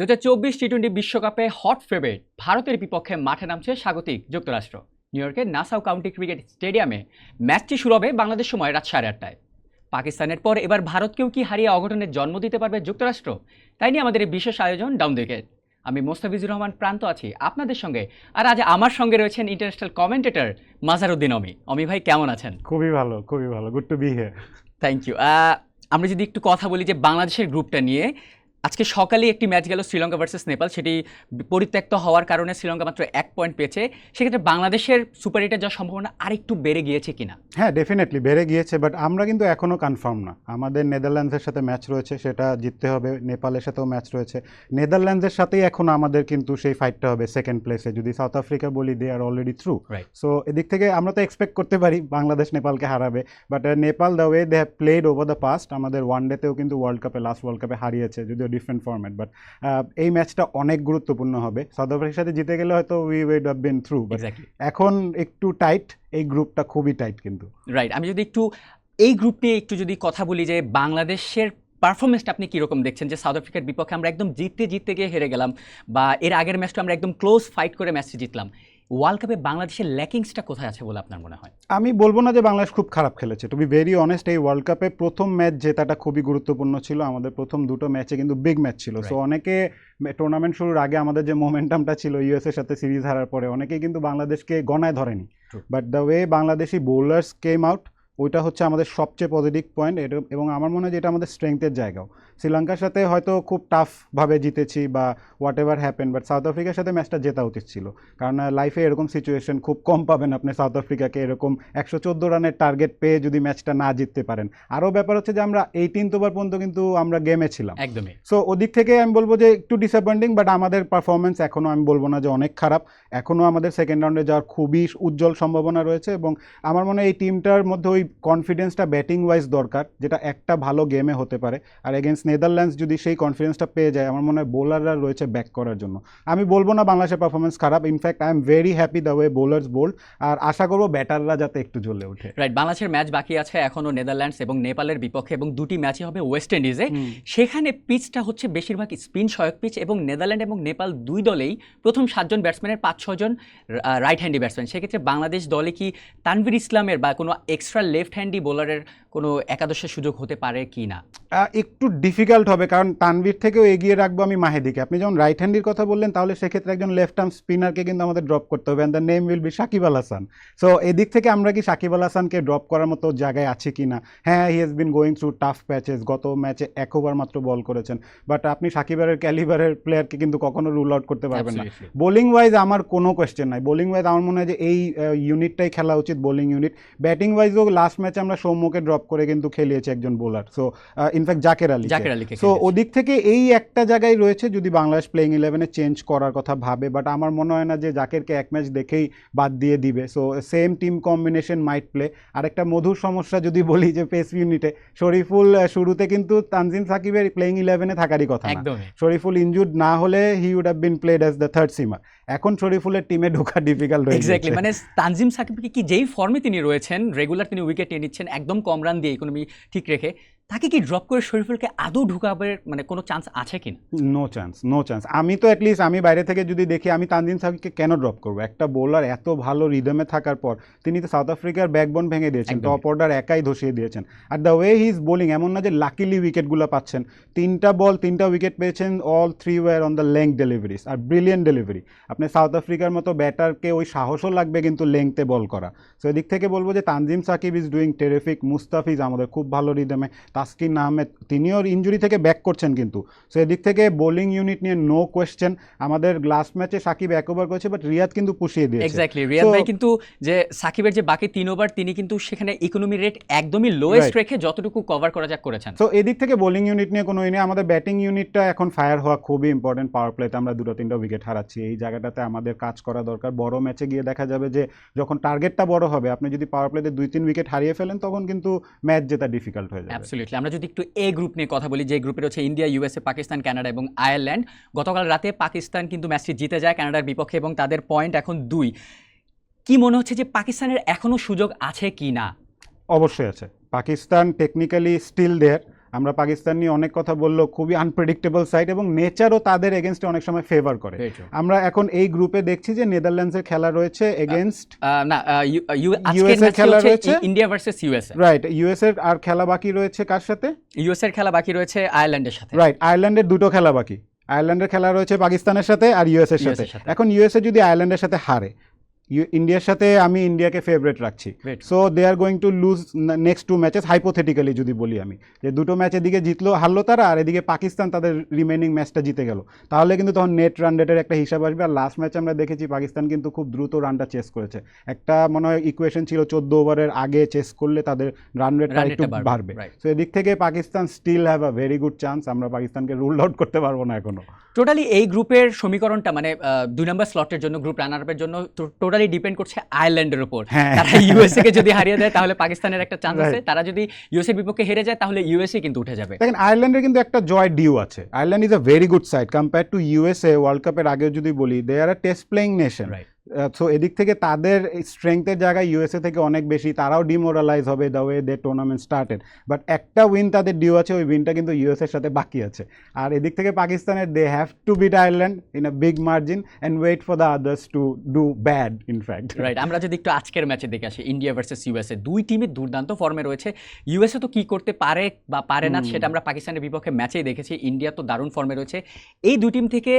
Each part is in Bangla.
দু হাজার চব্বিশ টি টোয়েন্টি বিশ্বকাপে হট ফেভারিট ভারতের বিপক্ষে মাঠে নামছে স্বাগতিক যুক্তরাষ্ট্র। নিউ ইয়র্কের নাসাউ কাউন্টি ক্রিকেট স্টেডিয়ামে ম্যাচটি শুরু হবে বাংলাদেশ সময় রাত সাড়ে আটটায়। পাকিস্তানের পর এবার ভারতকেও কি হারিয়ে অঘটনের জন্ম দিতে পারবে যুক্তরাষ্ট্র? তাই নিয়ে আমাদের এই বিশেষ আয়োজন ডাউন উইকেট আমি মোস্তাফিজুর রহমান প্রান্ত আছি আপনাদের সঙ্গে। আর আজ আমার সঙ্গে রয়েছেন ইন্টারন্যাশনাল কমেন্টেটর মাজারুদ্দিন অমি। অমি ভাই কেমন আছেন? খুবই ভালো খুবই ভালো good to be here thank you আমরা যদি একটু কথা বলি যে বাংলাদেশের গ্রুপটা নিয়ে আজকে সকালে একটি ম্যাচ গেল শ্রীলঙ্কা ভার্সেস নেপাল। সেটি পরিত্যক্ত হওয়ার কারণে শ্রীলঙ্কা মাত্র এক পয়েন্ট পেয়েছে। সেক্ষেত্রে বাংলাদেশের সুপার এইটের যাওয়ার সম্ভাবনা আরেকটু বেড়ে গিয়েছে কিনা? হ্যাঁ ডেফিনেটলি বেড়ে গিয়েছে বাট আমরা কিন্তু এখনও কনফার্ম না। আমাদের নেদারল্যান্ডসের সাথে ম্যাচ রয়েছে সেটা জিততে হবে। নেপালের সাথেও ম্যাচ রয়েছে। নেদারল্যান্ডসের সাথেই এখন আমাদের কিন্তু সেই ফাইটটা হবে সেকেন্ড প্লেসে যদি সাউথ আফ্রিকা বলি they are already through. So এদিক থেকে আমরা তো এক্সপেক্ট করতে পারি বাংলাদেশ নেপালকে হারাবে। But Nepal the way they have played over the past আমাদের ওয়ান ডেতেও কিন্তু ওয়ার্ল্ড কাপে লাস্ট ওয়ার্ল্ড কাপে হারিয়েছে। যদিও ডিফারেন্ট ফর্ম্যাট বাট এই ম্যাচটা অনেক গুরুত্বপূর্ণ হবে। সাউথ আফ্রিকার সাথে জিতে গেলে হয়তো we we'd have been through এখন একটু টাইট এই গ্রুপটা খুবই টাইট কিন্তু। রাইট আমি যদি একটু এই গ্রুপ নিয়ে একটু যদি কথা বলি যে বাংলাদেশের পারফরমেন্সটা আপনি কীরকম দেখছেন? যে সাউথ আফ্রিকার বিপক্ষে আমরা একদম জিততে জিততে গিয়ে হেরে গেলাম বা এর আগের ম্যাচটা আমরা একদম ক্লোজ ফাইট করে ম্যাচটি জিতলাম। ওয়ার্ল্ড কাপে বাংলাদেশের ল্যাকিংসটা কোথায় আছে বলে আপনার মনে হয়? আমি বলব না যে বাংলাদেশ খুব খারাপ খেলেছে। টু বি ভেরি অনেস্ট এই ওয়ার্ল্ড কাপে প্রথম ম্যাচ জেতাটা খুবই গুরুত্বপূর্ণ ছিল। আমাদের প্রথম দুটো ম্যাচে কিন্তু বিগ ম্যাচ ছিল। সো অনেকে টুর্নামেন্ট শুরুর আগে আমাদের যে মোমেন্টামটা ছিল ইউএসের সাথে সিরিজ হারার পরে অনেকেই কিন্তু বাংলাদেশকে গণায় ধরেনি। But the way Bangladeshi bowlers came out ওইটা হচ্ছে আমাদের সবচেয়ে পজিটিভ পয়েন্ট এটা এবং আমার মনে হয় যে এটা আমাদের স্ট্রেংথের জায়গাও। শ্রীলঙ্কার সাথে হয়তো খুব টাফভাবে জিতেছি বা whatever happen but South আফ্রিকার সাথে ম্যাচটা জেতা উচিত ছিল। কারণ লাইফে এরকম সিচুয়েশন খুব কম পাবেন আপনি সাউথ আফ্রিকাকে এরকম একশো চোদ্দ রানের টার্গেট পেয়ে যদি ম্যাচটা না জিততে পারেন। আরও ব্যাপার হচ্ছে যে আমরা এইটিনথ ওভার পর্যন্ত কিন্তু আমরা গেমে ছিলাম। একদমই। সো ওদিক থেকে আমি বলব যে একটু ডিসঅ্যাপয়েন্টিং বাট আমাদের পারফরমেন্স এখনও আমি বলব না যে অনেক খারাপ। এখনও আমাদের সেকেন্ড রাউন্ডে যাওয়ার খুবই উজ্জ্বল সম্ভাবনা রয়েছে এবং আমার মনে হয় এই টিমটার মধ্যে ওই কনফিডেন্সটা ব্যাটিং ওয়াইজ দরকার যেটা একটা ভালো গেমে হতে পারে। আর এগেনস্ট নেদারল্যান্ডস যদি সেই কনফিডেন্সটা পেয়ে যায় আমার মনে হয় বোলাররা রয়েছে ব্যাক করার জন্য। আমি বলব না বাংলাদেশের পারফরমেন্স খারাপ in fact I am very happy the way bowlers bowled আর আশা করব ব্যাটাররা যাতে একটু জ্বলে ওঠে। রাইট বাংলাদেশের ম্যাচ বাকি আছে এখনও নেদারল্যান্ডস এবং নেপালের বিপক্ষে এবং দুটি ম্যাচই হবে ওয়েস্ট ইন্ডিজে সেখানে পিচটা হচ্ছে বেশিরভাগ স্পিন সহায়ক পিচ এবং নেদারল্যান্ড এবং নেপাল দুই দলেই প্রথম সাতজন ব্যাটসম্যানের পাঁচ ছজন রাইট হ্যান্ডি ব্যাটসম্যান সেক্ষেত্রে বাংলাদেশ দলে কি তানভীর ইসলামের বা কোনো এক্সট্রা লেফট হ্যান্ডি বোলারের কোনো একাদশের সুযোগ হতে পারে কি না? একটু ডিফিকাল্ট হবে কারণ তানভীর থেকেও এগিয়ে রাখব আমি মাহেদিকে। আপনি যখন রাইট হ্যান্ডির কথা বললেন তাহলে সেক্ষেত্রে একজন লেফট আর্ম স্পিনারকে কিন্তু আমাদের ড্রপ করতে হবে and the name will be Shakib Al Hasan so এদিক থেকে আমরা কি সাকিব আল হাসানকে ড্রপ করার মতো জায়গায় আছি কি না? হ্যাঁ he has been going through tough patches গত ম্যাচে এক ওভার মাত্র বল করেছেন বাট আপনি সাকিবের ক্যালিবারের প্লেয়ারকে কিন্তু কখনো রুল আউট করতে পারবেন না। বোলিং ওয়াইজ আমার কোনো কোয়েশ্চেন নাই। বোলিং ওয়াইজ আমার মনে হয় যে এই ইউনিটটাই খেলা উচিত বোলিং ইউনিট ব্যাটিং ওয়াইজও লাস্ট ম্যাচে আমরা সৌম্যকে ড্রপ করে কিন্তু খেলিয়েছি একজন bowler so in fact Jaker Ali Jaker আলীকে সো ওদিক থেকে এই একটা জায়গায় রয়েছে যদি বাংলাদেশ প্লেইং ইলেভেনে চেঞ্জ করার কথা ভাবে বাট আমার মনে হয় না যে জাকেরকে এক ম্যাচ দেখেই বাদ দিয়ে দিবে। So same team combination might play আরেকটা মধুর সমস্যা যদি বলি যে পেস ইউনিটে শরীফুল শুরুতে কিন্তু তানজিম সাকিবের প্লেইং ইলেভেনে থাকারই কথা শরীফুল ইনজুর্ড না হলে he would have been played as the third seamer এখন শরীফুলের টিমে ঢোকা ডিফিকাল্ট হয়ে গেছে মানে তানজিম সাকিবকে কি যেই ফর্মে তিনি রয়েছেন রেগুলার তিনি উইকেট নিয়ে নিচ্ছেন একদম কম রান দিয়ে ইকোনমি ঠিক রেখে। তাকে কি ড্রপ করে শরীফুলকে আদৌ ঢুকাবার মানে কোনো চান্স আছে কিনা? নো চান্স নো চান্স আমি তো অ্যাটলিস্ট আমি বাইরে থেকে যদি দেখি আমি তানজিন সাকিবকে কেন ড্রপ করব? একটা বোলার এত ভালো রিদমে থাকার পর তিনি তো সাউথ আফ্রিকার ব্যাকবোন ভেঙে দিয়েছেন। টপ অর্ডার একাই ধসিয়ে দিয়েছেন। আর the way he is bowling এমন না যে লাকিলি উইকেটগুলো পাচ্ছেন। তিনটা বল তিনটা উইকেট পেয়েছেন all three were on the length deliveries R brilliant delivery আপনি সাউথ আফ্রিকার মতো ব্যাটারকে ওই সাহসও লাগবে কিন্তু লেংথে বল করা। সো এদিক থেকে বলব যে Tanzim Sakib is doing terrific Mustafiz আমাদের খুব ভালো রিদমে তাসকিন আহমেদ তিনিও ইঞ্জুরি থেকে ব্যাক করছেন কিন্তু। সো এদিক থেকে বোলিং ইউনিট নিয়ে নো কোয়েশ্চেন আমাদের লাস্ট ম্যাচে সাকিব এক ওভার করেছে বাট রিয়াদ কিন্তু পুষিয়ে দিয়েছে। এক্স্যাক্টলি রিয়াদ ভাই কিন্তু যে সাকিবের যে বাকি তিন ওভার তিনি কিন্তু সেখানে ইকোনমি রেট একদমই লোয়েস্ট রেখে যতটুকু কভার করা যাক করেছেন। সো এদিক থেকে বোলিং ইউনিট নিয়ে কোনো নেই। আমাদের ব্যাটিং ইউনিটটা এখন ফায়ার হওয়া খুবই ইম্পর্টেন্ট পাওয়ার প্লেতে আমরা দুটো তিনটা উইকেট হারাচ্ছি। এই জায়গাটাতে আমাদের কাজ করা দরকার। বড় ম্যাচে গিয়ে দেখা যাবে যে যখন টার্গেটটা বড় হবে আপনি যদি পাওয়ার প্লেতে দুই তিন উইকেট হারিয়ে ফেলেন তখন কিন্তু ম্যাচ জেতা ডিফিকাল্ট হয়ে যাবে। অ্যাবসলিউটলি আমরা যদি একটু এ গ্রুপ নিয়ে কথা বলি, যে গ্রুপের হচ্ছে ইন্ডিয়া ইউএসএ পাকিস্তান কানাডা এবং আয়ারল্যান্ড গতকাল রাতে পাকিস্তান কিন্তু ম্যাচটি জিতে যায় কানাডার বিপক্ষে এবং তাদের পয়েন্ট এখন দুই। কি মনে হচ্ছে যে পাকিস্তানের এখনও সুযোগ আছে কি না? অবশ্যই আছে। পাকিস্তান টেকনিক্যালি স্টিল দেয়ার আমরা পাকিস্তান নিয়ে অনেক কথা বলল খুবই আনপ্রেডিক্টেবল সাইড এবং নেচারও তাদের এগেনস্টে অনেক সময় ফেভার করে। আমরা এখন এই গ্রুপে দেখছি যে নেদারল্যান্ডসের খেলা রয়েছে এগেনস্ট না আহ, ইউ- ইউ- আজকের USA ম্যাচটি খেলা রয়েছে? India versus USA right US এর আর খেলা বাকি রয়েছে কার সাথে? ইউএস এর খেলা বাকি রয়েছে আয়ারল্যান্ডের সাথে। রাইট আয়ারল্যান্ডের দুটো খেলা বাকি। আয়ারল্যান্ডের খেলা রয়েছে পাকিস্তানের সাথে আর ইউএস এর সাথে। এর। এখন ইউএসএ যদি আয়ারল্যান্ডের সাথে হারে ইন্ডিয়ার সাথে আমি ইন্ডিয়াকে ফেভারিট রাখছি। So they are going to lose next two matches hypothetically যদি বলি আমি। যে দুটো ম্যাচের দিকে জিতলো হারলো তারা আর এদিকে পাকিস্তান তাদের রিমেনিং ম্যাচটা জিতে গেল। তাহলে কিন্তু তখন নেট রান রেটের একটা হিসাব আসবে। আর লাস্ট ম্যাচে আমরা দেখেছি পাকিস্তান কিন্তু খুব দ্রুত রানটা চেস করেছে। একটা মনে হয় ইকুয়েশন ছিল চোদ্দ ওভারের আগে চেস করলে তাদের রান রেটটা Run একটু বাড়বে, বাড়বে। সো এদিক থেকে Pakistan still have a very good chance আমরা পাকিস্তানকে রুল আউট করতে পারব না এখনও। টোটালি এই গ্রুপের সমীকরণটা মানে দুই নম্বর স্লটের জন্য গ্রুপ রানার আপের জন্য টোটালি ডিপেন্ড করছে আয়ারল্যান্ডের উপর। হ্যাঁ। তারা ইউএসএ কে যদি হারিয়ে দেয় তাহলে পাকিস্তানের একটা চান্স আছে। তারা যদি ইউএসএর বিপক্ষে হেরে যায় তাহলে ইউএসএ কিন্তু উঠে যাবে। দেখেন আয়ারল্যান্ডের কিন্তু একটা জয় ডিউ আছে। Ireland is a very good side compare to USA world কাপের আগে যদি বলি they are a test playing nation right so এদিক থেকে তাদের স্ট্রেংথের জায়গায় ইউএসএ থেকে অনেক বেশি তারাও ডিমোরালাইজ হবে the way they tournament started but একটা উইন তাদের ডিউ আছে ওই উইনটা কিন্তু ইউএসএর সাথে বাকি আছে। আর এদিক থেকে পাকিস্তানের they have to beat Ireland in a big margin and wait for the others to do bad in fact right আমরা যদি একটু আজকের ম্যাচে দেখে আসি ইন্ডিয়া ভার্সেস ইউএসএ দুই টিমই দুর্দান্ত ফর্মে রয়েছে। ইউএসএ তো কি করতে পারে বা পারে না সেটা আমরা পাকিস্তানের বিপক্ষে ম্যাচেই দেখেছি ইন্ডিয়া তো দারুণ ফর্মে রয়েছে। এই দুই টিম থেকে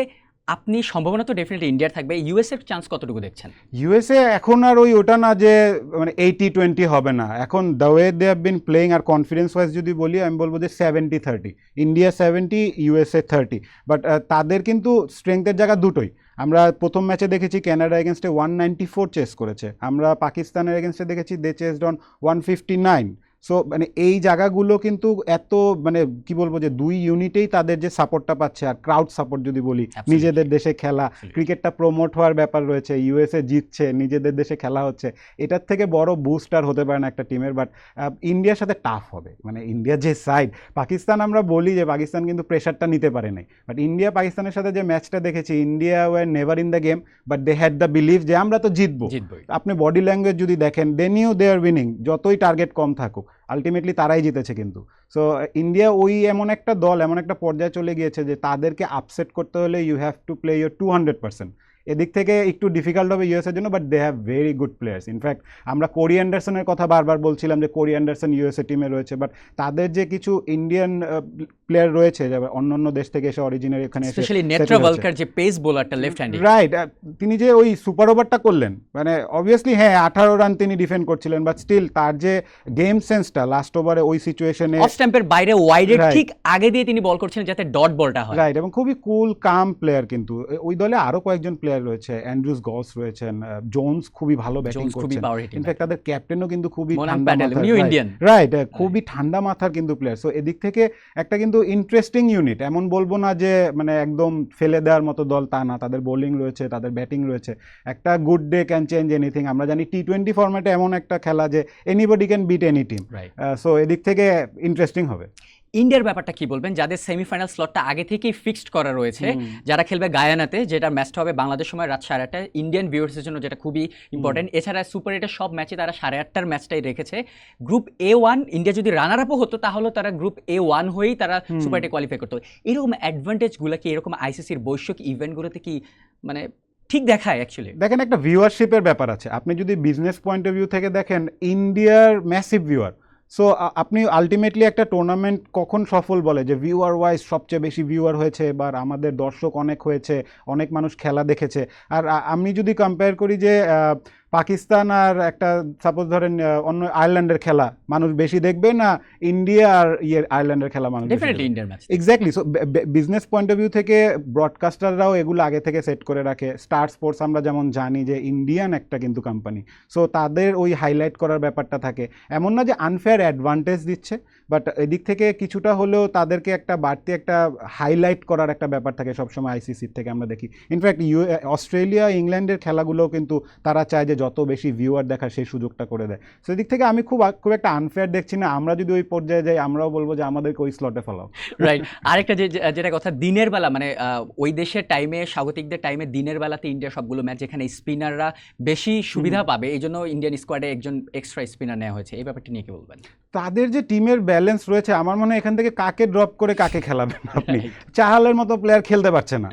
আপনি সম্ভাবনা তো ডেফিনেটলি ইন্ডিয়ার থাকবে। ইউএসএর চান্স কতটুকু দেখছেন? ইউএসএ এখন আর ওই ওটা না যে মানে এইটি টোয়েন্টি হবে না। এখন the way they have been playing R confidence wise যদি বলি, আমি বলব যে seventy thirty India seventy USA thirty but তাদের কিন্তু স্ট্রেংথের জায়গা দুটোই। আমরা প্রথম ম্যাচে দেখেছি ক্যানাডা এগেনস্টে ওয়ান নাইনটি ফোর চেস করেছে। আমরা পাকিস্তানের এগেনস্টে দেখেছি they chased on one fifty nine so মানে এই জায়গাগুলো কিন্তু এত মানে কি বলব যে দুই ইউনিটেই তাদের যে সাপোর্টটা পাচ্ছে আর ক্রাউড সাপোর্ট যদি বলি নিজেদের দেশে খেলা ক্রিকেটটা প্রমোট হওয়ার ব্যাপার রয়েছে ইউএসএ জিতছে নিজেদের দেশে খেলা হচ্ছে এটার থেকে বড় বুস্টার হতে পারে না একটা টিমের বাট ইন্ডিয়ার সাথে টাফ হবে। মানে ইন্ডিয়া যে সাইড পাকিস্তান আমরা বলি যে পাকিস্তান কিন্তু প্রেশারটা নিতে পারে নাই। বাট ইন্ডিয়া পাকিস্তানের সাথে যে ম্যাচটা দেখেছি India were never in the game but they had the believe যে আমরা তো জিতবো। আপনি বডি ল্যাঙ্গুয়েজ যদি দেখেন they knew they are winning যতই টার্গেট কম থাকুক। আলটিমেটলি তারাই জিতেছে কিন্তু। সো ইন্ডিয়া ওই এমন একটা দল, এমন একটা পর্যায়ে চলে গিয়েছে যে তাদেরকে আপসেট করতে হলে you have to play your two hundred percent এদিক থেকে একটু ডিফিকাল্ট হবে ইউএসের জন্য but they have very good players in fact আমরা কোরি অ্যান্ডারসনের কথা বারবার বলছিলাম যে কোরি অ্যান্ডারসন ইউএসএ টিমে রয়েছে বাট তাদের যে কিছু ইন্ডিয়ান প্লেয়ার রয়েছে অন্য অন্য দেশ থেকে এসে অরিজিনাল এখানে স্পেশালি নেত্রা ওয়ালকার যে পেস বোলারটা লেফট হ্যান্ডে রাইট তিনি যে ওই সুপার ওভারটা করলেন মানে অবভিয়াসলি হ্যাঁ আঠারো রান তিনি ডিফেন্ড করছিলেন বাট স্টিল তার যে গেম সেন্সটা লাস্ট ওভারে ওই সিচুয়েশনে অফ স্ট্যাম্পের বাইরে ওয়াইডের. ঠিক আগে দিয়ে তিনি বল করছিলেন যাতে ডট বলটা হয়। রাইট এবং খুবই কুল কাম প্লেয়ার কিন্তু। ওই দলে আরও কয়েকজন প্লেয়ার রয়েছে অ্যান্ড্রুস গস রয়েছেন জোন্স খুবই ভালো ব্যাটিং করছেন। ইনফ্যাক্ট তাদের ক্যাপ্টেনও কিন্তু খুবই ঠান্ডা নিউ ইন্ডিয়ান রাইট খুবই ঠান্ডা মাথার কিন্তু প্লেয়ার সো এদিক থেকে একটা কিন্তু ইন্টারেস্টিং ইউনিট এমন বলব না যে মানে একদম ফেলে দেওয়ার মতো দল তা না। তাদের বোলিং রয়েছে তাদের ব্যাটিং রয়েছে। একটা good day can change anything আমরা জানি টি টোয়েন্টি ফর্ম্যাটে এমন একটা খেলা যে anybody can beat any team so এদিক থেকে ইন্টারেস্টিং হবে। ইন্ডিয়ার ব্যাপারটা কি বলবেন? যাদের সেমিফাইনাল স্লটটা আগে থেকেই ফিক্সড করা রয়েছে যারা খেলবে গায়ানাতে যেটা ম্যাচটা হবে বাংলাদেশ সময় রাত সাড়ে আটটায় ইন্ডিয়ান ভিউয়ার্সের জন্য যেটা খুবই ইম্পর্টেন্ট এছাড়া সুপার এটের সব ম্যাচে তারা সাড়ে আটটার ম্যাচটাই রেখেছে। গ্রুপ এ ওয়ান ইন্ডিয়া যদি রানার আপও হতো তাহলে তারা গ্রুপ এ ওয়ান হয়েই তারা। সুপার এটে কোয়ালিফাই করতো। এরকম অ্যাডভান্টেজগুলো কি এরকম আইসিসির বৈশ্বিক ইভেন্টগুলোতে কি মানে ঠিক দেখায় অ্যাকচুয়ালি দেখেন একটা ভিউয়ারশিপের ব্যাপার আছে। আপনি যদি বিজনেস পয়েন্ট অফ ভিউ থেকে দেখেন ইন্ডিয়ার ম্যাসিভ ভিউয়ার সো আপনি আলটিমেটলি একটা টুর্নামেন্ট কখন সফল বলে? যে ভিউয়ার ওয়াইজ সবচেয়ে বেশি ভিউয়ার হয়েছে, বা আমাদের দর্শক অনেক হয়েছে, অনেক মানুষ খেলা দেখেছে। আর আমি যদি কম্পেয়ার করি যে পাকিস্তান আর একটা সাপোজ ধরেন অন্য আয়ারল্যান্ডের খেলা মানুষ বেশি দেখবে না ইন্ডিয়া আর ইয়ে আয়ারল্যান্ডের খেলা মানুষ exactly so business point of view থেকে ব্রডকাস্টাররাও এগুলো আগে থেকে সেট করে রাখে। স্টার স্পোর্টস আমরা যেমন জানি যে ইন্ডিয়ান একটা কিন্তু কোম্পানি সো তাদের ওই হাইলাইট করার ব্যাপারটা থাকে। এমন না যে আনফেয়ার অ্যাডভান্টেজ দিচ্ছে বাট এদিক থেকে কিছুটা হলেও তাদেরকে একটা বাড়তি একটা হাইলাইট করার একটা ব্যাপার থাকে সবসময় আইসিসির থেকে আমরা দেখি। ইনফ্যাক্ট ইউ অস্ট্রেলিয়া ইংল্যান্ডের খেলাগুলোও কিন্তু তারা চায় যে যত বেশি ভিউয়ার দেখার সেই সুযোগটা করে দেয়। সেদিক থেকে আমি খুব খুব একটা আনফেয়ার দেখছি না। আমরা যদি ওই পর্যায়ে যাই আমরাও বলব যে আমাদেরকে ওই স্লটে ফেলাও রাইট আরেকটা যে যেটা কথা দিনের বেলা মানে ওই দেশের টাইমে স্বাগতিকদের টাইমে দিনের বেলাতে ইন্ডিয়া সবগুলো ম্যাচ এখানে স্পিনাররা বেশি সুবিধা পাবে এই জন্য ইন্ডিয়ান স্কোয়াডে একজন এক্সট্রা স্পিনার নেওয়া হয়েছে। এই ব্যাপারটি নিয়ে কি বলবেন? তাদের যে টিমের ব্যালেন্স রয়েছে আমার মনে হয় এখান থেকে কাকে ড্রপ করে কাকে খেলাবেন আপনি? চাহালের মতো প্লেয়ার খেলতে পারছে না।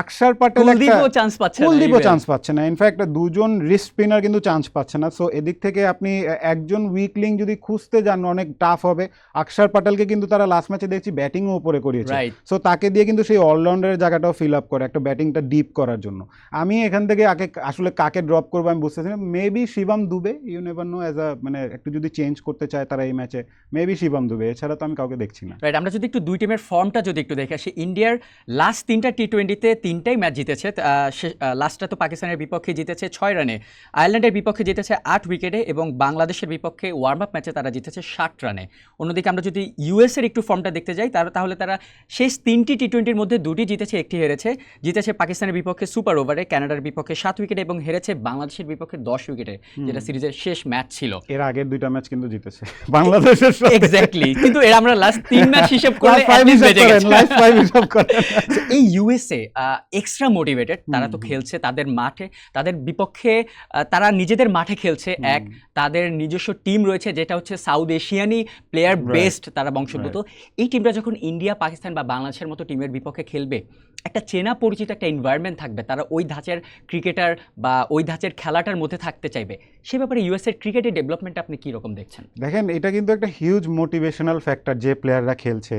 আকসার পাটেল কুলদীপও চান্স পাচ্ছে না কুলদীপও চান্স পাচ্ছে না। ইনফ্যাক্ট দুজন রিস্ট স্পিনার কিন্তু চান্স পাচ্ছে না। সো এদিক থেকে আপনি একজন উইকলিং যদি খুঁজতে যান অনেক টাফ হবে। আকসার পাটেলকে কিন্তু তারা লাস্ট ম্যাচে দেখছি ব্যাটিংও উপরে করিয়েছে। সো তাকে দিয়ে কিন্তু সেই অলরাউন্ডারের জায়গাটাও ফিল আপ করে একটা ব্যাটিংটা ডিপ করার জন্য। আমি এখান থেকে আগে আসলে কাকে ড্রপ করব আমি বুঝতেছি না। Maybe Shivam Dube you never know as a মানে একটু যদি চেঞ্জ করতে চায় তারা এই ম্যাচে মেবি শিবম দুবে এছাড়া তো আমি কাউকে দেখছি না। রাইট আমরা যদি একটু দুই টিমের ফর্মটা যদি একটু দেখে আসি ইন্ডিয়ার লাস্ট তিনটা টি টোয়েন্টিতে তিনটাই ম্যাচ জিতেছে লাস্টটা তো পাকিস্তানের বিপক্ষে জিতেছে ছয় রানে আয়ারল্যান্ডের বিপক্ষে জিতেছে আট উইকেটে এবং বাংলাদেশের বিপক্ষে ওয়ার্ম আপ ম্যাচে তারা জিতেছে ষাট রানে অন্যদিকে আমরা যদি ইউএসের একটু ফর্মটা দেখতে যাই তার তাহলে তারা শেষ তিনটি টি টোয়েন্টির মধ্যে দুটি জিতেছে একটি হেরেছে। জিতেছে পাকিস্তানের বিপক্ষে সুপার ওভারে কানাডার বিপক্ষে সাত উইকেটে এবং হেরেছে বাংলাদেশের বিপক্ষে দশ উইকেটে যেটা সিরিজের শেষ ম্যাচ ছিল। এর আগের দুইটা ম্যাচ কিন্তু জিতেছে। বাংলাদেশের এক্স্যাক্টলি কিন্তু এর আমরা লাস্ট তিন ম্যাচ হিসেব করলে Last five হিসাব করেন। এই ইউএসএ এক্সট্রা মোটিভেটেড তারা তো খেলছে তাদের মাঠে তাদের বিপক্ষে তারা নিজেদের মাঠে খেলছে এক তাদের নিজস্ব টিম রয়েছে যেটা হচ্ছে সাউথ এশিয়ানি প্লেয়ার বেস্ট তারা বংশোদ্ভূত। এই টিমটা যখন ইন্ডিয়া পাকিস্তান বা বাংলাদেশের মতো টিমের বিপক্ষে খেলবে একটা চেনা পরিচিত একটা এনভায়রনমেন্ট থাকবে। তারা ওই ধাঁচের ক্রিকেটার বা ওই ধাঁচের খেলাটার মধ্যে থাকতে চাইবে। সে ব্যাপারে ইউএসএর ক্রিকেটের ডেভেলপমেন্ট আপনি কি রকম দেখছেন? দেখেন, এটা কিন্তু একটা হিউজ মোটিভেশনাল ফ্যাক্টর যে প্লেয়াররা খেলছে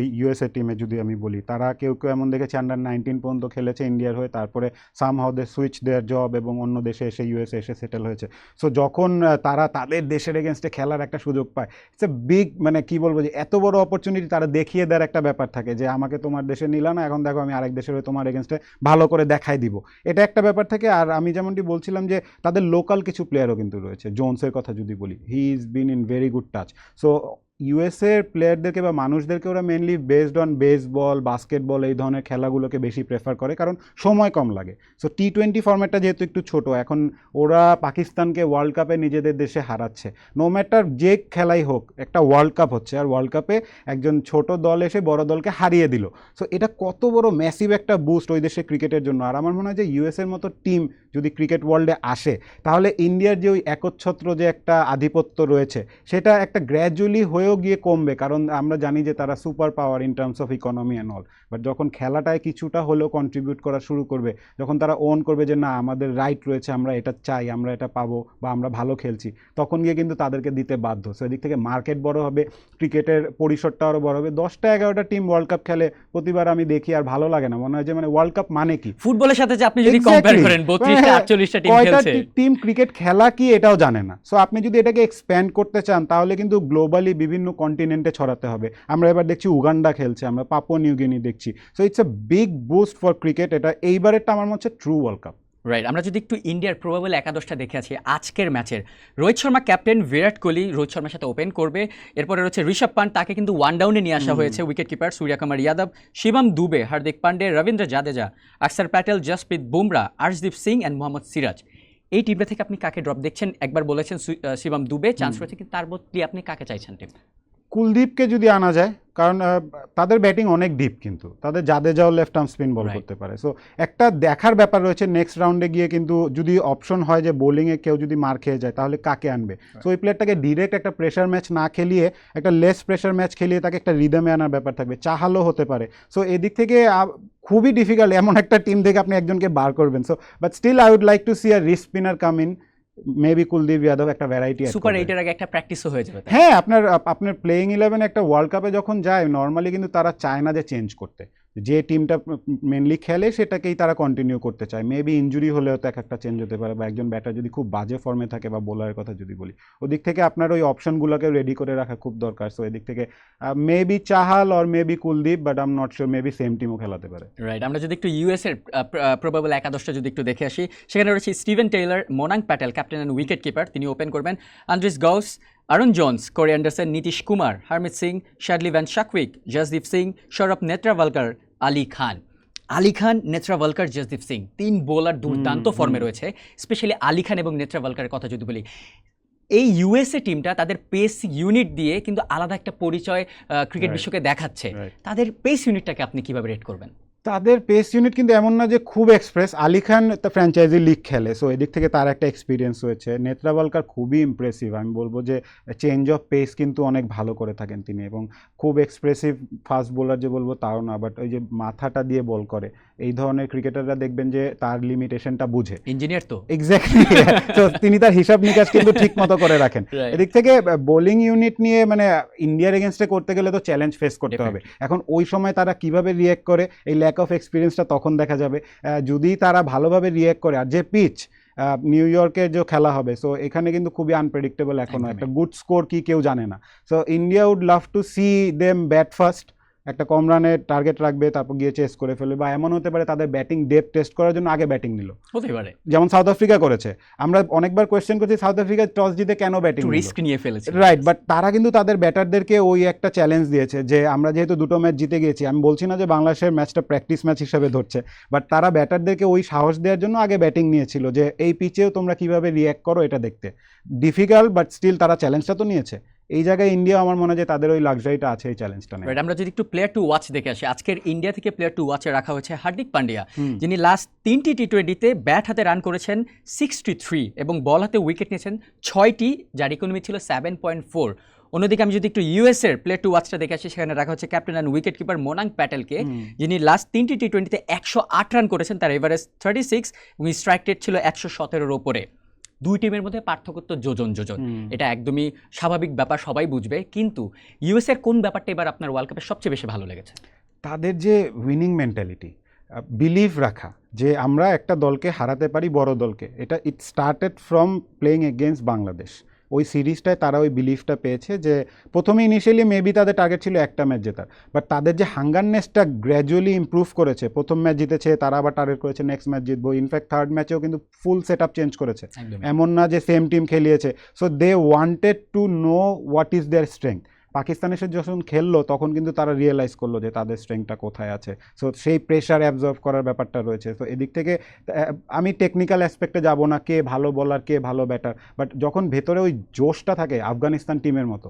এই ইউএসএ টিমে যদি আমি বলি। তারা কেউ কেউ এমন দেখেছে আন্ডার নাইনটিন পর্যন্ত খেলেছে ইন্ডিয়ার হয়ে, তারপরে somehow they switch their job এবং অন্য দেশে এসে ইউএসএ এসে সেটেল হয়েছে। সো যখন তারা তাদের দেশের এগেনস্টে খেলার একটা সুযোগ পায় ইটস এ বিগ মানে কি বলব যে, এত বড় অপরচুনিটি তারা দেখিয়ে দেওয়ার একটা ব্যাপার থাকে যে, আমাকে তোমার দেশে নিলা না, এখন দেখো আমি আরেক দেশের হয়ে তোমার এগেনস্টে ভালো করে দেখাই দিব। এটা একটা ব্যাপার থেকে, আর আমি যেমনটি বলছিলাম যে, তাদের লোকাল কিছু প্লেয়ারও কিন্তু রয়েছে। জোনসের কথা যদি বলি he is been in very good touch so ইউএসএর প্লেয়ারদেরকে বা মানুষদেরকে ওরা mainly based on baseball basketball এই ধরনের খেলাগুলোকে বেশি প্রেফার করে, কারণ সময় কম লাগে। সো টি টোয়েন্টি ফর্ম্যাটটা যেহেতু একটু ছোট, এখন ওরা পাকিস্তানকে ওয়ার্ল্ড কাপে নিজেদের দেশে হারাচ্ছে। নো ম্যাটার যে খেলাই হোক, একটা ওয়ার্ল্ড কাপ হচ্ছে, আর ওয়ার্ল্ড কাপে একজন ছোট দল এসে বড় দলকে হারিয়ে দিল। সো এটা কত বড় ম্যাসিভ একটা বুস্ট ওই দেশে ক্রিকেটের জন্য। আর আমার মনে হয় যে ইউএসএর মতো টিম যদি ক্রিকেট ওয়ার্ল্ডে আসে তাহলে ইন্ডিয়ার যে ওই একচ্ছত্র যে একটা আধিপত্য রয়েছে সেটা একটা গ্র্যাজুয়ালি হয়েও গিয়ে কমবে। কারণ আমরা জানি যে তারা super power in terms of economy and all but যখন খেলাটায় কিছুটা হলেও কন্ট্রিবিউট করা শুরু করবে যখন তারা ওন করবে যে না আমাদের রাইট রয়েছে আমরা এটা চাই আমরা এটা পাবো বা আমরা ভালো খেলছি তখন গিয়ে কিন্তু তাদেরকে দিতে বাধ্য। সো এদিক থেকে মার্কেট বড় হবে ক্রিকেটের পরিসরটা আরও বড় হবে। দশটা এগারোটা টিম ওয়ার্ল্ড কাপ খেলে প্রতিবার আমি দেখি আর ভালো লাগে না। মনে হয় যে মানে ওয়ার্ল্ড কাপ মানে কি? ফুটবলের সাথে যে আপনি যদি কম্পেয়ার করেন 32 টিম টিম ক্রিকেট খেলা কি এটাও জানে না। সো আপনি যদি এটাকে এক্সপ্যান্ড করতে চান তাহলে কিন্তু গ্লোবালি বিভিন্ন কন্টিনেন্টে ছড়াতে হবে। আমরা এবার দেখছি উগান্ডা খেলছে আমরা পাপো নিউগিনি দেখছি। So it's a big boost for cricket এটা এইবারেরটা আমার মনে হচ্ছে ট্রু ওয়ার্ল্ড কাপ রাইট আমরা যদি একটু ইন্ডিয়ার প্রবাবল একাদশটা দেখে আছি আজকের ম্যাচের রোহিত শর্মা ক্যাপ্টেন বিরাট কোহলি রোহিত শর্মার সাথে ওপেন করবে। এরপরে রয়েছে ঋষভ পান্ট তাকে কিন্তু ওয়ান ডাউনে নিয়ে আসা হয়েছে wicket keeper Suryakumar Yadav Shivam Dube Hardik Pandya Ravindra Jadeja Axar Patel Jasprit Bumrah Arshdeep Singh and Mohammed Siraj. এই টিমটা থেকে আপনি কাকে ড্রপ দেখছেন? একবার বলেছেন শিবম দুবে চান্স রয়েছে কিন্তু তার বদলি আপনি কাকে চাইছেন টিম কুলদীপকে যদি আনা যায় কারণ তাদের ব্যাটিং অনেক ডিপ কিন্তু। তাদের জাদেজাও লেফট আর্ম স্পিন বল করতে পারে। সো একটা দেখার ব্যাপার রয়েছে নেক্সট রাউন্ডে গিয়ে কিন্তু যদি অপশন হয় যে বোলিংয়ে কেউ যদি মার খেয়ে যায় তাহলে কাকে আনবে? সো ওই প্লেয়ারটাকে ডিরেক্ট একটা প্রেশার ম্যাচ না খেলিয়ে একটা লেস প্রেশার ম্যাচ খেলিয়ে তাকে একটা রিদমে আনার ব্যাপার থাকবে। চাহালও হতে পারে। সো এদিক থেকে খুবই ডিফিকাল্ট এমন একটা টিম থেকে আপনি একজনকে বার করবেন। So but still I would like to see a wrist spinner come in maybe Kuldeep Yadav একটা ভ্যারাইটি সুপার এইটের আগে একটা প্র্যাকটিসও হয়ে যাবে হ্যাঁ আপনার আপনার প্লেইং ইলেভেন একটা ওয়ার্ল্ড কাপে যখন যায় নর্মালি কিন্তু তারা চায় না যে চেঞ্জ করতে। যে টিমটা মেনলি খেলে সেটাকেই তারা কন্টিনিউ করতে চায়। মেবি ইঞ্জুরি হলেও তো এক একটা চেঞ্জ হতে পারে বা একজন ব্যাটার যদি খুব বাজে ফর্মে থাকে বা বোলারের কথা যদি বলি, ওদিক থেকে আপনার ওই অপশনগুলোকে রেডি করে রাখা খুব দরকার। সো এদিক থেকে maybe Chahal or maybe Kuldeep but um not sure maybe same টিমও খেলাতে পারে। রাইট আমরা যদি একটু ইউএস এর প্রবাবল একাদশটা যদি একটু দেখে আসি, সেখানে রয়েছে Steven Taylor Monank Patel captain and wicket keeper তিনি ওপেন করবেন। Andries Gous Aaron Jones Corey Anderson Nitish Kumar Harmeet Singh Shadley van Schalkwyk Jasdeep Singh Saurabh Netravalkar Ali Khan Ali Khan Netravalkar Jasdeep Singh তিন বোলার দুর্দান্ত ফর্মে রয়েছে। স্পেশালি আলী খান এবং নেত্রাওয়ালকারের কথা যদি বলি। এই ইউএসএ টিমটা তাদের পেস ইউনিট দিয়ে কিন্তু আলাদা একটা পরিচয় ক্রিকেট বিশ্বকে দেখাচ্ছে। তাদের পেস ইউনিটটাকে আপনি কীভাবে রেট করবেন? তাদের পেস ইউনিট কিন্তু এমন না যে খুব এক্সপ্রেস আলি খান তো ফ্র্যাঞ্চাইজি লিগ খেলে সো এদিক থেকে তার একটা এক্সপিরিয়েন্স হয়েছে। নেত্রাবালকার খুবই ইমপ্রেসিভ আমি বলব যে চেঞ্জ অফ পেস কিন্তু অনেক ভালো করে থাকেন তিনি এবং খুব এক্সপ্রেসিভ ফাস্ট বোলার যে বলব তাও না বাট ওই যে মাথাটা দিয়ে বল করে এই ধরনের ক্রিকেটাররা দেখবেন যে তার লিমিটেশনটা বুঝে। ইঞ্জিনিয়ার তো। এক্স্যাক্টলি তো তিনি তার হিসাব নিকাশ কিন্তু ঠিক মতো করে রাখেন। এদিক থেকে বোলিং ইউনিট নিয়ে মানে ইন্ডিয়ার এগেনস্টে করতে গেলে তো চ্যালেঞ্জ ফেস করতে হবে। এখন ওই সময় তারা কীভাবে রিয়েক্ট করে এই ল্যাক অফ এক্সপিরিয়েন্সটা তখন দেখা যাবে। যদি তারা ভালোভাবে রিয়্যাক্ট করে আর যে পিচ নিউ ইয়র্কের যে খেলা হবে সো এখানে কিন্তু খুবই আনপ্রেডিক্টেবল এখনও। একটা গুড স্কোর কি কেউ জানে না। So India would love to see them bat first একটা কম রানের টার্গেট রাখবে তারপর গিয়ে চেস করে ফেলবে বা এমন হতে পারে তাদের ব্যাটিং ডেপ টেস্ট করার জন্য আগে ব্যাটিং নিল। হতে পারে। যেমন সাউথ আফ্রিকা করেছে। আমরা অনেকবার কোয়েশ্চেন করছি সাউথ আফ্রিকা টস জিতে কেন ব্যাটিং রিস্ক নিয়ে ফেলেছে। রাইট বাট তারা কিন্তু তাদের ব্যাটারদেরকে ওই একটা চ্যালেঞ্জ দিয়েছে যে আমরা যেহেতু দুটো ম্যাচ জিতে গিয়েছি আমি বলছি না যে বাংলাদেশের ম্যাচটা প্র্যাকটিস ম্যাচ হিসেবে ধরছে বাট তারা ব্যাটারদেরকে ওই সাহস দেওয়ার জন্য আগে ব্যাটিং নিয়েছিল যে এই পিচেও তোমরা কীভাবে রিয়্যাক্ট করো এটা দেখতে। ডিফিকাল্ট বাট স্টিল তারা চ্যালেঞ্জটা তো নিয়েছে। এই জায়গায় ইন্ডিয়া আমার মনে হয় যে তাদের ওই লাক্সারিটা আছে এই চ্যালেঞ্জটা Right, আমরা যদি একটু প্লেয়ার টু ওয়াচ দেখে আসি আজকের ইন্ডিয়া থেকে প্লেয়ার টু ওয়াচে রাখা হয়েছে হার্দিক পান্ডিয়া। যিনি লাস্ট তিনটি টি টোয়েন্টিতে ব্যাট হাতে রান করেছেন সিক্সটি থ্রি এবং বল হাতে উইকেট নিয়েছেন ছয়টি যার ইকোনমি ছিল সেভেন পয়েন্ট ফোর অন্যদিকে আমি যদি একটু ইউএস এর প্লেয়ার টু ওয়াচটা দেখে আসি সেখানে রাখা হচ্ছে captain and wicket keeper Monank প্যাটেলকে যিনি লাস্ট তিনটি টি টোয়েন্টিতে একশো আট রান করেছেন তার এভারেজ থার্টি সিক্স এবং স্ট্রাইক রেট ছিল একশো সতেরোর ওপরে। দুই টিমের মধ্যে পার্থক্য তো যোজন যোজন। এটা একদমই স্বাভাবিক ব্যাপার সবাই বুঝবে। কিন্তু ইউএস এর কোন ব্যাপারটা এবার আপনার ওয়ার্ল্ড কাপে সবচেয়ে বেশি ভালো লেগেছে? তাদের যে উইনিং মেন্টালিটি বিলিভ রাখা যে আমরা একটা দলকে হারাতে পারি বড় দলকে এটা it started from playing against Bangladesh ওই সিরিজটায় তারা ওই বিলিফটা পেয়েছে যে প্রথমে ইনিশিয়ালি মেবি তাদের টার্গেট ছিল একটা ম্যাচ জেতার। বাট তাদের যে হাঙ্গারনেসটা গ্র্যাজুয়ালি ইম্প্রুভ করেছে প্রথম ম্যাচ জিতেছে তারা আবার টার্গেট করেছে নেক্সট ম্যাচ জিতবো। ইনফ্যাক্ট থার্ড ম্যাচেও কিন্তু ফুল সেট আপ চেঞ্জ করেছে এমন না যে same team খেলিয়েছে। So they wanted to know what is their strength পাকিস্তানের সাথে যখন খেললো, তখন কিন্তু তারা রিয়েলাইজ করল যে তাদের স্ট্রেংথটা কোথায় আছে। সো সেই প্রেশার অ্যাবজর্ভ করার ব্যাপারটা রয়েছে। তো এদিক থেকে আমি টেকনিক্যাল অ্যাসপেক্টে যাব না, কে ভালো বলার কে ভালো ব্যাটার বাট যখন ভেতরে ওই জোশটা থাকে আফগানিস্তান টিমের মতো,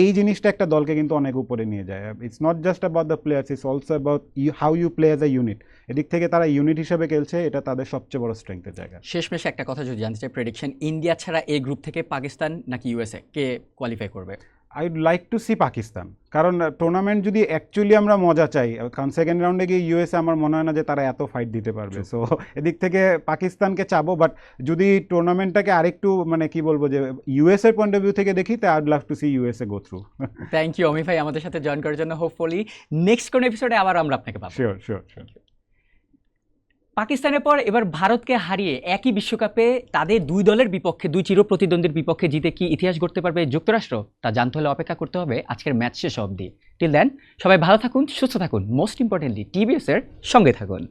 এই জিনিসটা একটা দলকে কিন্তু অনেক উপরে নিয়ে যায়। It's not just about the players it's also about you how you play as a unit এদিক থেকে তারা ইউনিট হিসেবে খেলছে, এটা তাদের সবচেয়ে বড় স্ট্রেংথের জায়গা। শেষমেশে একটা কথা যদি জানতে চাই প্রেডিকশন ইন্ডিয়া ছাড়া এই গ্রুপ থেকে পাকিস্তান নাকি ইউএসএ কে কোয়ালিফাই করবে? I would like to see Pakistan কারণ টুর্নামেন্ট যদি অ্যাকচুয়ালি আমরা মজা চাই কারণ সেকেন্ড রাউন্ডে গিয়ে ইউএসএ আমার মনে হয় না যে তারা এত ফাইট দিতে পারবে। সো এদিক থেকে পাকিস্তানকে চাবো বাট যদি টুর্নামেন্টটাকে আরেকটু মানে কি বলব যে ইউএসএর পয়েন্ট অফ ভিউ থেকে দেখি তা I would love to see USA go through thank you Omi ভাই আমাদের সাথে জয়েন করার জন্য হোপফুলি নেক্সট কোন এপিসোডে আবার আমরা আপনাকে পাবো। শিওর শিওর শিওর পাকিস্তানের পর এবার ভারতকে হারিয়ে একই বিশ্বকাপে তাদের দুই দলের বিপক্ষে, দুই চির প্রতিদ্বন্দ্বীর বিপক্ষে জিতে কি ইতিহাস গড়তে পারবে যুক্তরাষ্ট্র? তা জানতে হলে অপেক্ষা করতে হবে আজকের ম্যাচ শেষ অবধি। টিল দেন সবাই ভালো থাকুন, সুস্থ থাকুন। মোস্ট ইম্পর্টেন্টলি টিভিএসের সঙ্গে থাকুন।